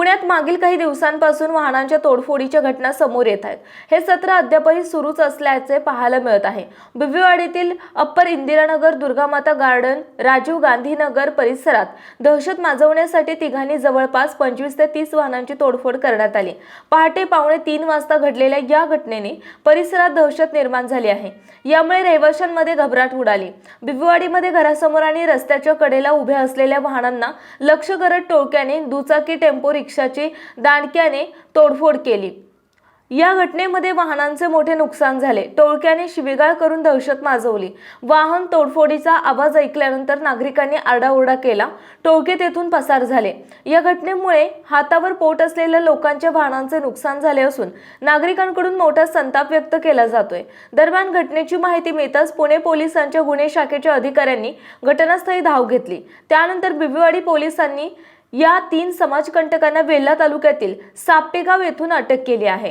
पुण्यात मागील काही दिवसांपासून वाहनांच्या तोडफोडीच्या घटना समोर येत आहेत. हे सत्र अद्यापही सुरूच असल्याचे पाहायला मिळत आहे. बिबवेवाडीतील अप्पर इंदिरानगर दुर्गामाता गार्डन राजीव गांधीनगर परिसरात दहशत माजवण्यासाठी तिघांनी जवळपास पंचवीस ते तीस वाहनांची तोडफोड करण्यात आली. पहाटे पावणे तीन वाजता घडलेल्या या घटनेने परिसरात दहशत निर्माण झाली आहे. यामुळे रहिवाशांमध्ये घबराट उडाली. बिबवेवाडीमध्ये घरासमोर आणि रस्त्याच्या कडेला उभ्या असलेल्या वाहनांना लक्ष करत टोळक्याने दुचाकी टेम्पो रिक्षाची दांडक्याने तोडफोड केली. या घटनेमध्ये वाहनांचे मोठे नुकसान झाले. टोळक्याने शिवीगाळ करून दहशत माजवली. वाहन तोडफोडीचा आवाज ऐकल्यानंतर नागरिकांनी आरडाओरडा केला. टोळके तेथून पसार झाले. या घटनेमुळे हातावर पोट असलेल्या लोकांच्या वाहनांचे नुकसान झाले असून नागरिकांकडून मोठा संताप व्यक्त केला जातोय. दरम्यान घटनेची माहिती मिळताच पुणे पोलिसांच्या गुन्हे शाखेच्या अधिकाऱ्यांनी घटनास्थळी धाव घेतली. त्यानंतर बिबीवाडी पोलिसांनी या तीन समाजकंटकांना वेल्हा तालुक्यातील सापेगाव येथून अटक केली आहे.